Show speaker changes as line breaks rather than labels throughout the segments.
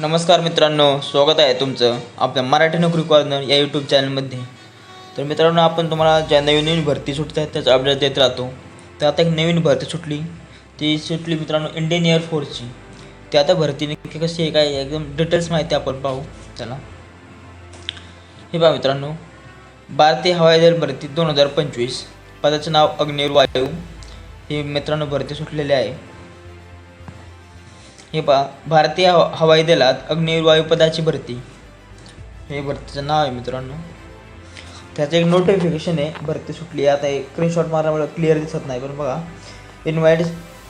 नमस्कार मित्रांनो स्वागत आहे तुमचं आपल्या मराठी नोकरी कॉर्नर या यूट्यूब चॅनलमध्ये. तर मित्रांनो आपण तुम्हाला ज्या नवीन नवीन भरती सुटत आहेत त्याचा अपडेट देत राहतो. तर आता एक नवीन भरती सुटली. ती सुटली मित्रांनो इंडियन एअरफोर्सची ती आता भरती नक्की कशी आहे काय एकदम डिटेल्स माहिती आपण पाहू. चला. हे पहा मित्रांनो. भारतीय हवाई दल भरती दोन हजार पंचवीस. पदाचं नाव अग्निर वायू. हे मित्रांनो भरती सुटलेली आहे. हे पहा भारतीय हवा हवाई दलात अग्निवीर पदाची भरती. हे भरतीचं नाव आहे मित्रांनो. त्याचं एक नोटिफिकेशन आहे भरती सुटली. आहे. आता एक स्क्रीनशॉट मारल्यामुळे क्लिअर दिसत नाही पण बघा. Invite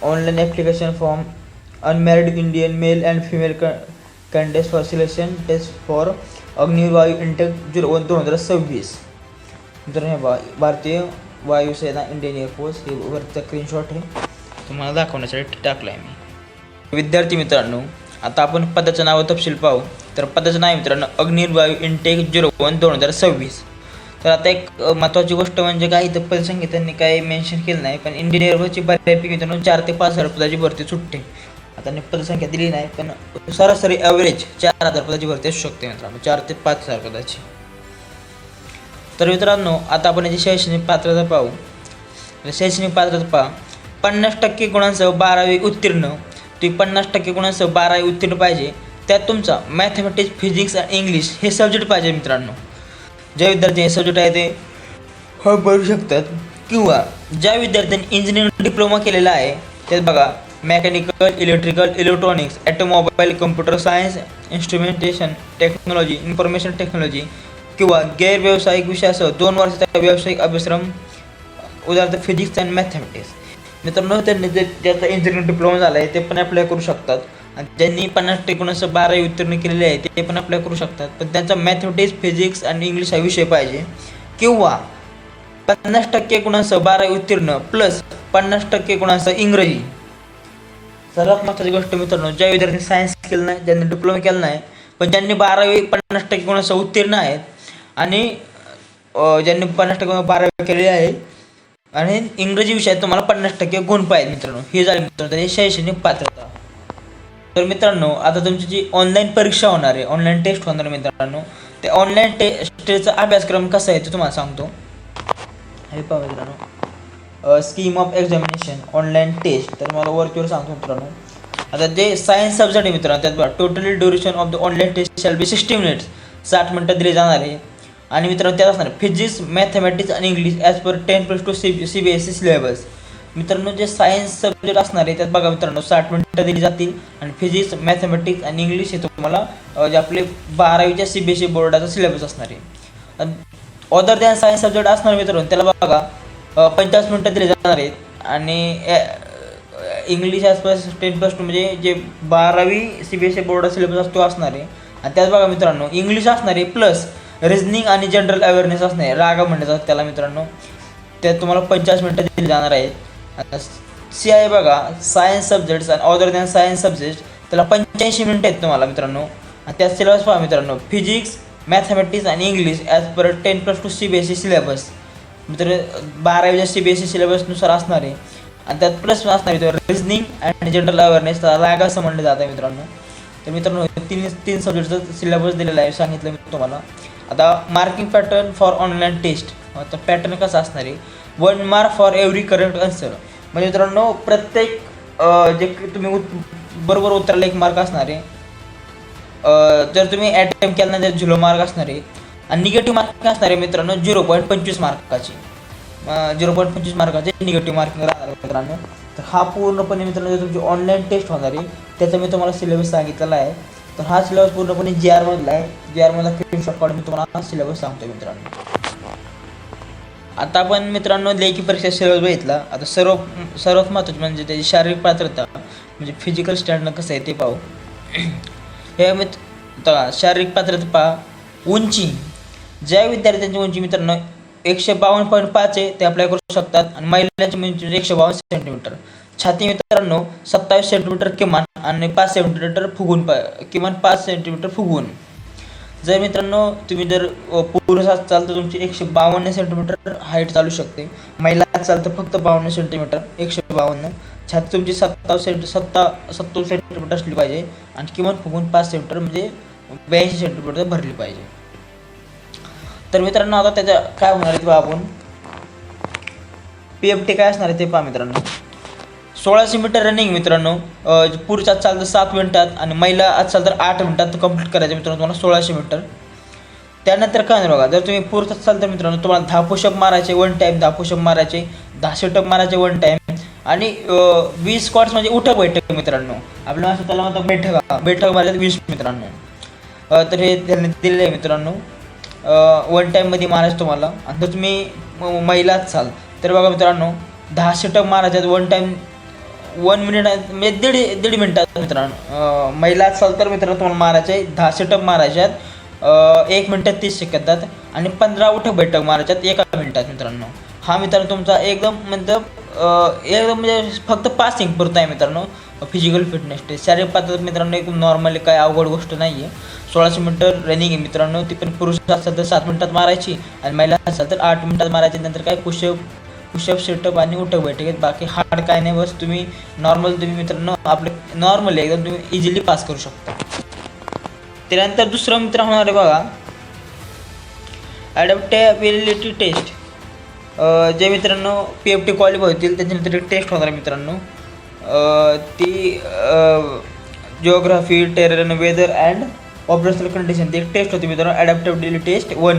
online application form unmarried Indian male and female क candidates for selection test for Agnivayu intake zero दोन हजार सव्वीस. मित्रांनो हे बा भारतीय वायुसेना इंडियन एअरफोर्स हे वरचा स्क्रीनशॉट आहे. तुम्हाला दाखवण्यासाठी टाकला आहे मी. विद्यार्थी मित्रांनो आता आपण पदाचं नाव तपशील पाहू. तर पदाचं नाव मित्रांनो अग्निर्वायू इंटेक झिरो वन दोन हजार सव्वीस. तर आता एक महत्त्वाची गोष्ट म्हणजे काय इथं पदसंख्या त्यांनी काही मेन्शन केलं नाही पण इंडियन बऱ्यापैकी मित्रांनो चार ते पाच हजार पदाची भरती सुटते. आता पदसंख्या दिली नाही पण सरासरी ॲव्हरेज चार हजार पदाची भरती असू शकते मित्रांनो चार ते पाच हजार पदाची. तर मित्रांनो आता आपण याची शैक्षणिक पात्रता पाहू. शैक्षणिक पात्रता पहा. पन्नास टक्के गुणांसह बारावी उत्तीर्ण. ती पन्नास टक्के गुणांसह बारावी उत्तीर्ण पाहिजे. त्यात तुमचा मॅथमॅटिक्स फिजिक्स आणि इंग्लिश हे सब्जेक्ट पाहिजे मित्रांनो. ज्या विद्यार्थी हे सब्जेक्ट आहे ते हो भरू शकतात. किंवा ज्या विद्यार्थ्यांनी इंजिनिअरिंग डिप्लोमा केलेला आहे त्यात बघा mechanical electrical electronics automobile computer science instrumentation technology information technology किंवा गैरव्यावसायिक विषयासह दोन वर्षाचा व्यावसायिक अभ्यासक्रम उदाहरणार्थ फिजिक्स अँड मॅथमॅटिक्स मित्रांनो त्यांनी जे ज्याचा इंजिनिअरिंग डिप्लोमा झाला आहे ते पण अप्लाय करू शकतात. आणि ज्यांनी पन्नास टेकोणीस बारावी उत्तीर्ण केलेले आहे ते पण अप्लाय करू शकतात. पण त्यांचा मॅथमॅटिक्स फिजिक्स आणि इंग्लिश हा विषय पाहिजे. किंवा पन्नास टक्के गुणांसह बारावी उत्तीर्ण प्लस पन्नास टक्के गुणांसह इंग्रजी. सर्वात महत्त्वाची गोष्ट मित्रांनो ज्या विद्यार्थ्यांनी सायन्स केलं नाही ज्यांनी डिप्लोमा केला नाही पण ज्यांनी बारावी पन्नास टक्के गुणांसह उत्तीर्ण आहेत आणि ज्यांनी पन्नास टक्के बारावी केलेली आहे आणि इंग्रजी विषयात तुम्हाला पन्नास टक्के गुण पाहिजे मित्रांनो. हे झाले मित्रांनो त्याची शैक्षणिक पात्रता. तर मित्रांनो आता तुमची जी ऑनलाईन परीक्षा होणार आहे ऑनलाईन टेस्ट होणार आहे मित्रांनो ते ऑनलाईन टेस्टचा अभ्यासक्रम कसा आहे ते तुम्हाला सांगतो. हे पहा मित्रांनो. Scheme of examination online test तर मला वरतीवर सांगतो मित्रांनो. आता जे सायन्स सब्जेक्ट आहे मित्रांनो त्यात बघा totally duration of the online test shall be sixty minutes साठ मिनटं दिले जाणार आहे. आणि मित्रांनो त्यात असणार फिजिक्स मॅथमॅटिक्स आणि English as per ten plus two C C B S C syllabus मित्रांनो जे सायन्स सब्जेक्ट असणार आहे त्यात बघा मित्रांनो साठ मिनटं दिली जातील. आणि फिजिक्स मॅथमॅटिक्स आणि इंग्लिश हे तुम्हाला जे आपले बारावीच्या सी बी एस सी बोर्डाचा सिलेबस असणार आहे. अदर दॅन सायन्स सब्जेक्ट असणार मित्रांनो त्याला बघा अ, पंचाळीस मिनटं दिले जाणार आहेत. आणि English as per ten plus two म्हणजे जे बारावी सी बी एस सी बोर्डाचा सिलेबस असतो असणार आहे. आणि त्यात बघा मित्रांनो इंग्लिश असणार आहे प्लस रिझनिंग आणि जनरल अवेअरनेस असणार आहे रागा म्हणण्याचा त्याला मित्रांनो. त्यात तुम्हाला पंचाळीस मिनटं दिली जाणार आहेत. सी आय बघा सायन्स सब्जेक्ट्स आणि ऑदर दॅन सायन्स सब्जेक्ट त्याला पंच्याऐंशी मिनटं आहेत तुम्हाला मित्रांनो. आणि त्यात सिलेबस पहा मित्रांनो. फिजिक्स मॅथमॅटिक्स आणि English as per ten plus two C B S C syllabus मित्र बारावीच्या सी बी एस सी सिलेबसनुसार असणार. आहे आणि त्यात प्लस असणार आहे रिझनिंग आणि जनरल अवेअरनेस राग असं म्हणलं जातं मित्रांनो. तर मित्रांनो तीन तीन सब्जेक्टचं सिलेबस दिलेला आहे सांगितलं मी तुम्हाला. आता marking pattern for online test आता पॅटर्न कसं असणार आहे? One mark for every correct answer म्हणजे मित्रांनो प्रत्येक जे तुम्ही उत- बरोबर उत्तराला एक मार्क असणार आहे. जर तुम्ही अटेम्प्ट केला नाही तर झिरो मार्क असणार आहे. आणि निगेटिव्ह मार्किंग असणार आहे मित्रांनो झिरो पॉईंट पंचवीस मार्काची झिरो पॉईंट पंचवीस मार्काचे निगेटिव्ह मार्किंग राहणार मित्रांनो. तर हा पूर्णपणे मित्रांनो जो तुमची ऑनलाईन टेस्ट होणार आहे त्याचा मी तुम्हाला सिलेबस सांगितलेला आहे. तर हा सिलेबस पूर्णपणे जी आरमधला आहे. जी आरमधला स्क्रीनशॉट काढून मी तुम्हाला हा सिलेबस सांगतो मित्रांनो. आता आपण मित्रांनो लेखी परीक्षा सिलेबस बघितला. आता सर्व सर्वात महत्त्वाचे म्हणजे त्याची शारीरिक पात्रता म्हणजे फिजिकल स्टँडर्ड कसं आहे ते पाहू. हे मित्र शारीरिक पात्रता पहा. उंची. ज्या विद्यार्थ्यांची उंची मित्रांनो एकशे बावन्न पॉईंट पाच आहे ते अप्लाय करू शकतात. आणि महिलांची म्हणजे एकशे बावन्न सेंटीमीटर छाती मित्रांनो सत्तावीस सेंटीमीटर किमान आणि पाच सेंटीमीटर फुगून पा किमान पाच सेंटीमीटर फुगवून जर मित्रांनो तुम्ही जर पुरुष असाल तर तुमची एकशे बावन्न सेंटीमीटर हाईट चालू शकते. महिला असाल तर फक्त बावन्न सेंटीमीटर एकशे बावन्न. छाती तुमची सत्तावीस सेंटी सत्ता सत्तावीस सेंटीमीटर असली पाहिजे. आणि किमान फुगून पाच सेंटर म्हणजे ब्याऐंशी सेंटीमीटर भरली पाहिजे. तर मित्रांनो आता त्याच्या काय होणार आहे ते पहा आपण. पी एफ टी काय असणार आहे ते पहा मित्रांनो. सोळाशे मीटर रनिंग मित्रांनो. पुरुष आज चालतं सात मिनटात आणि महिला आज तर आठ मिनटात कंप्लीट करायचं मित्रांनो तुम्हाला सोळाशे मीटर. त्यानंतर काय बघा जर तुम्ही पुरुष असाल तर मित्रांनो तुम्हाला दहा पुशअप मारायचे वन टाईम दहा पुशअप मारायचे दहा सेटअप मारायचे वन टाईम आणि वीस स्क्वॉट्स म्हणजे उठक बैठक मित्रांनो. आपल्या असं त्याला म्हणतात बैठक. बैठक मारायचं वीस मित्रांनो. तर हे त्यांनी दिलेलं आहे मित्रांनो. वन टाईममध्ये मारायचं तुम्हाला. आणि जर तुम्ही महिलाच चाल असाल तर बघा मित्रांनो दहा षटक मारायचे वन टाईम वन मिनिट म्हणजे दीड दीड मिनटात मित्रांनो. महिला असाल तर मित्रांनो तुम्हाला मारायचे दहा षटक मारायचे आहेत एक मिनटात तीस सेकंदात आणि पंधरा उठक बैठक मारायच्यात आहेत एका मिनटात मित्रांनो. हा मित्रांनो तुमचा एकदम म्हणजे एकदम म्हणजे फक्त पासिंग पुरतं आहे मित्रांनो. फिजिकल फिटनेस टेस्ट शारीरिक पात्र मित्रांनो एकदम नॉर्मली काय अवघड गोष्ट नाही आहे सोळाशे मीटर रनिंग आहे मित्रांनो. ती पण पुरुष असेल तर सात मिनटात मारायची आणि महिला असेल तर आठ मिनिटात मारायची. नंतर काय पुशअप पुशअप सेटअप आणि उठक बैठक आहेत. बाकी हार्ड काय नाही. बस तुम्ही नॉर्मल तुम्ही मित्रांनो आपले नॉर्मल एकदम तुम्ही इझिली पास करू शकता. त्यानंतर दुसरं मित्र होणार आहे बघा. ॲडॅप्टेबिलिटी टेस्ट जे मित्रांनो पी एफ टी क्वालिफाय होतील त्याच्यानंतर एक टेस्ट होणार आहे मित्रांनो. ती geography terrain weather and operational condition ती एक टेस्ट होती मित्रांनो ॲडॅप्टेबिलिटी टेस्ट वन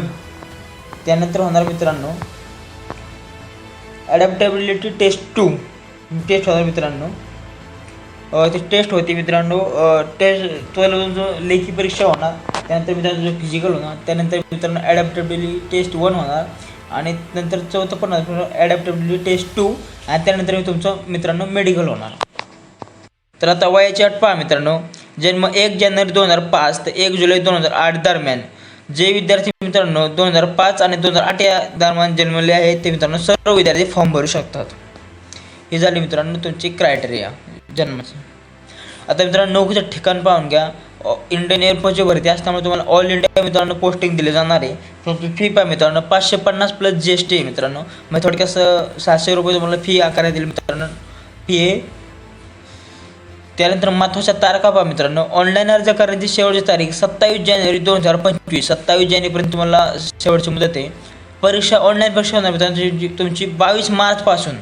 त्यानंतर होणार मित्रांनो ॲडॅप्टेबिलिटी टेस्ट टू टेस्ट होणार मित्रांनो. ती टेस्ट होती मित्रांनो टेस्ट ट्वेल्व जो लेखी परीक्षा होणार त्यानंतर मित्रांनो जो फिजिकल होणार त्यानंतर मित्रांनो ॲडॅप्टेबिलिटी टेस्ट वन होणार. आणि नंतर चौथं पण ॲडॅप्टेबिलिटी टेस्ट टू आणि त्यानंतर मी तुमचं मित्रांनो मेडिकल होणार. तर आता वयाची अट पहा मित्रांनो. जन्म एक जानेवारी दोन हजार पाच ते एक जुलै दोन हजार आठ दरम्यान. जे विद्यार्थी मित्रांनो दोन हजार पाच आणि दोन हजार आठ या दरम्यान जन्मले आहेत ते मित्रांनो सर्व विद्यार्थी फॉर्म भरू शकतात. ही झाली मित्रांनो तुमची क्रायटेरिया जन्माची. आता मित्रांनो नोकरीचं ठिकाण पाहून घ्या. इंडियन एअरफोर्सची भरती असल्यामुळे तुम्हाला ऑल इंडिया मित्रांनो पोस्टिंग दिले जाणार आहे. फक्त फी पहा मित्रांनो पाचशे पन्नास प्लस जी एस टी आहे मित्रांनो. मग थोडक्यात सहाशे रुपये तुम्हाला फी आकारण्यात येईल मित्रांनो. फी आहे. त्यानंतर महत्त्वाच्या तारखा पहा मित्रांनो. ऑनलाईन अर्ज करण्याची शेवटची तारीख सत्तावीस जानेवारी दोन हजार पंचवीस. सत्तावीस जानेवारीपर्यंत तुम्हाला शेवटची मुदत आहे. परीक्षा ऑनलाईन परीक्षा होणार मित्रांनो. तुमची बावीस मार्चपासून.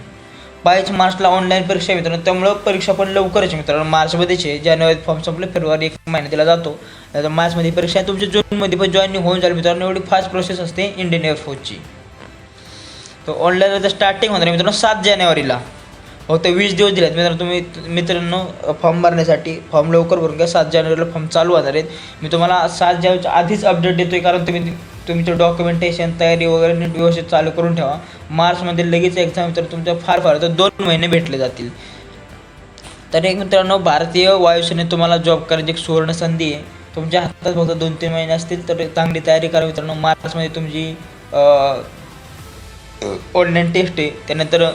बावीस मार्चला ऑनलाईन परीक्षा मित्रांनो. त्यामुळं परीक्षा पण लवकरच मित्रांनो. मार्चमध्येच आहे. जानेवारीत फॉर्म संपले फेब्रुवारी एक महिना दिला जातो. नंतर मार्चमध्ये परीक्षा आहे. तुमची जूनमध्ये पण जॉईनिंग होऊन जाईल मित्रांनो. एवढी फास्ट प्रोसेस असते इंडियन एअरफोर्सची तर ऑनलाईन स्टार्टिंग होणार आहे मित्रांनो सात जानेवारीला. फक्त वीस दिवस दिले आहेत मित्रांनो तुम्ही मित्रांनो फॉर्म भरण्यासाठी फॉर्म लवकर भरून घ्या. सात जानेवारीला फॉर्म चालू होणार आहेत. मी तुम्हाला सात जानेवारीच्या आधीच अपडेट देतो आहे कारण तुम्ही तुमचं डॉक्युमेंटेशन तयारी वगैरे नीट व्यवस्थित चालू करून ठेवा. मार्चमध्ये लगेच एक्झाम तर तुमच्या फार फार तर दोन महिने भेटले जातील. तर एक मित्रांनो भारतीय वायुसेनेत तुम्हाला जॉब करायची एक सुवर्ण संधी आहे. तुमच्या हातात फक्त दोन तीन महिने असतील तर चांगली तयारी करा मित्रांनो. मार्चमध्ये तुमची ऑनलाईन टेस्ट आहे. त्यानंतर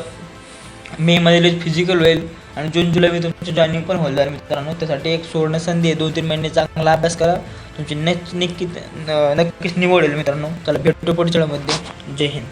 मेमध्ये फिजिकल होईल. आणि जून जुलै मी तुमची जॉईनिंग पण होईल जर मित्रांनो. त्यासाठी एक सुवर्ण संधी आहे. दोन तीन महिने चांगला अभ्यास करा. तुमची नक्की नक्कीच निवड होईल मित्रांनो. चला भेटतो पुढच्या मध्ये जय हिंद.